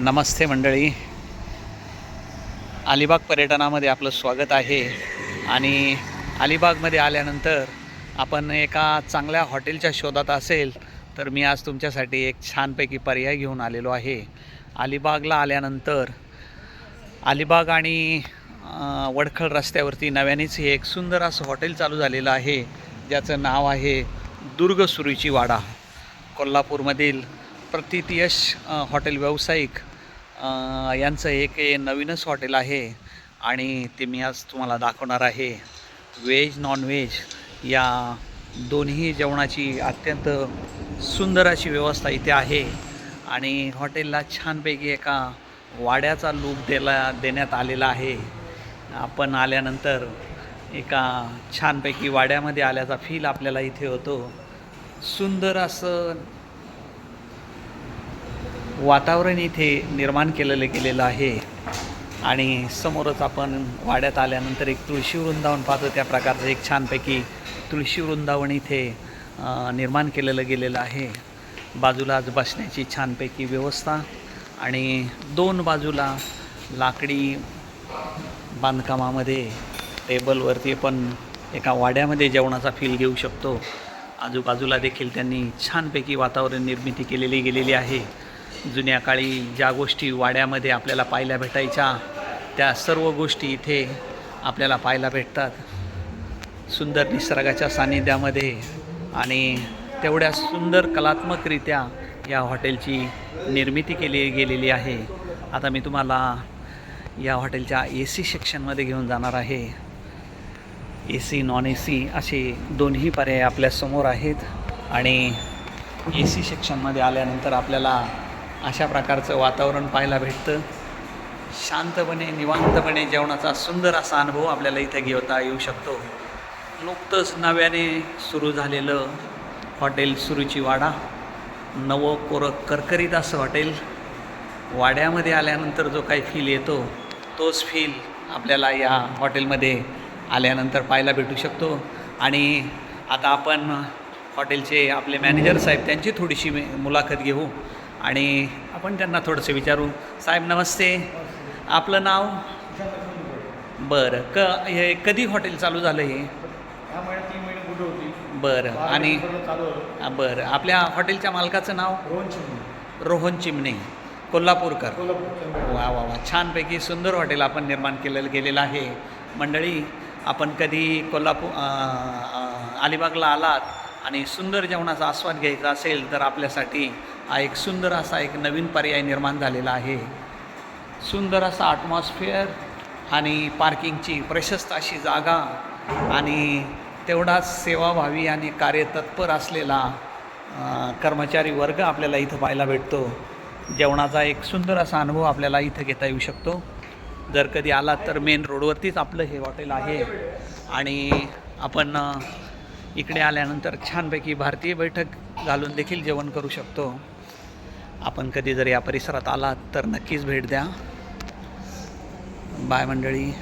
नमस्ते मंडळी. अलिबाग पर्यटनामध्ये आपलं स्वागत आहे आणि अलिबागमध्ये आल्यानंतर आपण एका चांगल्या हॉटेलच्या शोधात असेल तर मी आज तुमच्यासाठी एक छानपैकी पर्याय घेऊन आलेलो आहे. अलिबागला आल्यानंतर अलिबाग आणि वडखळ रस्त्यावरती नव्यानेच हे एक सुंदर असं हॉटेल चालू झालेलं आहे. ज्याचं नाव आहे दुर्ग सुरुची वाडा. कोल्हापूरमधील प्रतीत यश हॉटेल व्यावसायिक. यांचं एक नवीनच हॉटेल आहे आणि ते मी आज तुम्हाला दाखवणार आहे. व्हेज नॉनव्हेज या दोन्ही जेवणाची अत्यंत सुंदर अशी व्यवस्था इथे आहे आणि हॉटेलला छानपैकी एका वाड्याचा लूक दिला देण्यात आलेला आहे. आपण आल्यानंतर एका छानपैकी वाड्यामध्ये आल्याचा फील आपल्याला इथे होतो. सुंदर असं वातावरण इथे निर्माण केलेलं गेलेलं आहे. आणि समोरच आपण वाड्यात आल्यानंतर एक तुळशी वृंदावन पाहतो. त्या प्रकारचं एक छानपैकी तुळशी वृंदावन इथे निर्माण केलेलं गेलेलं आहे. बाजूलाच बसण्याची छानपैकी व्यवस्था आणि दोन बाजूला लाकडी बांधकामामध्ये टेबलवरती पण एका वाड्यामध्ये जेवणाचा फील घेऊ शकतो. आजूबाजूला देखील त्यांनी छानपैकी वातावरण निर्मिती केलेली गेलेली आहे. जुन्या काळी ज्या गोष्टी वाड्यामध्ये आपल्याला पाहायला भेटायच्या त्या सर्व गोष्टी इथे आपल्याला पाहायला भेटतात. सुंदर निसर्गाच्या सान्निध्यामध्ये आणि तेवढ्या सुंदर कलात्मकरित्या या हॉटेलची निर्मिती केली गेलेली आहे. आता मी तुम्हाला या हॉटेलच्या ए सी सेक्शनमध्ये घेऊन जाणार आहे. A C non A C असे दोन्ही पर्याय आपल्यासमोर आहेत आणि ए सी सेक्शनमध्ये आल्यानंतर आपल्याला अशा प्रकारचं वातावरण पाहायला भेटतं. शांतपणे निवांतपणे जेवणाचा सुंदर असा अनुभव आपल्याला इथे घेता येऊ शकतो. नुकतंच नव्याने सुरू झालेलं हॉटेल सुरुची वाडा नवं कोरं करकरीत असं हॉटेल वाड्यामध्ये आल्यानंतर जो काही फील येतो तोच फील आपल्याला या हॉटेलमध्ये आल्यानंतर पाहायला भेटू शकतो. आणि आता आपण हॉटेलचे आपले मॅनेजर साहेब त्यांची थोडीशी मुलाखत घेऊ. आणि आपण त्यांना थोडंसं विचारू. साहेब नमस्ते. आपलं नाव? बरं. क हे कधी हॉटेल चालू झालं हे? बरं. आणि चालू बरं. आपल्या हॉटेलच्या मालकाचं नाव? रोहन चिमणी. रोहन चिमणे कोल्हापूरकर. वा वा वा. छानपैकी सुंदर हॉटेल आपण निर्माण केलेलं गेलेलं आहे. मंडळी आपण कधी कोल्हापूर अलिबागला आलात आणि सुंदर जेवणाचा आस्वाद घ्यायचा असेल तर आपल्यासाठी हा एक सुंदर असा एक नवीन पर्याय निर्माण झालेला आहे. सुंदर असा ॲटमॉस्फिअर आणि पार्किंगची प्रशस्त अशी जागा आणि तेवढाच सेवाभावी आणि कार्यतत्पर असलेला कर्मचारी वर्ग आपल्याला इथं पाहायला भेटतो. जेवणाचा एक सुंदर असा अनुभव आपल्याला इथं घेता येऊ शकतो. जर कधी आला तर मेन रोडवरतीच आपलं हे हॉटेल आहे आणि आपण इकडे आल्यानंतर छानपैकी भारतीय बैठक घालून देखील जेवण करू शकतो. आपण कधी जर या परिसरात आलात तर नक्कीच भेट द्या. बाय मंडळी.